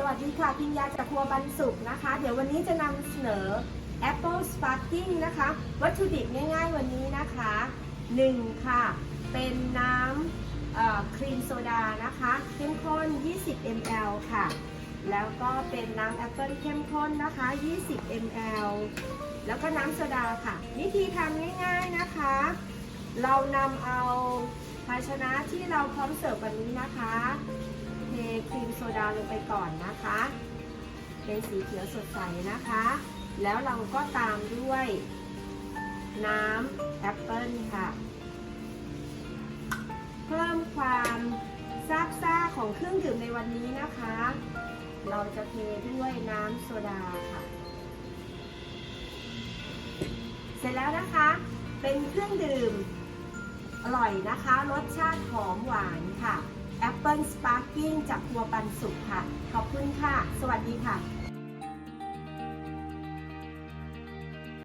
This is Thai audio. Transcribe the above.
สวัสดีค่ะพิญญาจากครัวบันสุขนะคะ เดี๋ยววันนี้จะนำเสนอ Apple Sparkling นะคะ วัตถุดิบง่ายๆวันนี้นะคะ 1 ค่ะ เป็นน้ำครีมโซดานะคะเข้มข้น 20 ml ค่ะ แล้วก็เป็นน้ำแอปเปิลเข้มข้นนะคะ 20 ml แล้วก็น้ำโซดาค่ะ วิธีทำง่ายๆนะคะ เรานำเอาภาชนะที่เราพร้อมเสิร์ฟวันนี้นะคะ รีมโซดาลงไปก่อนนะคะ เป็นสีเขียวสดใสนะคะ แล้วเราก็ตามด้วย น้ำแอปเปิลค่ะ เพิ่มความซาบซ่าของเครื่องดื่มในวันนี้นะคะ เราจะเทด้วยน้ำโซดาค่ะ เสร็จแล้วนะคะ เป็นเครื่องดื่มอร่อยนะคะ รสชาติหอมหวานค่ะ Apple Sparking จากครัวปันสุขค่ะ ขอบคุณค่ะ สวัสดีค่ะ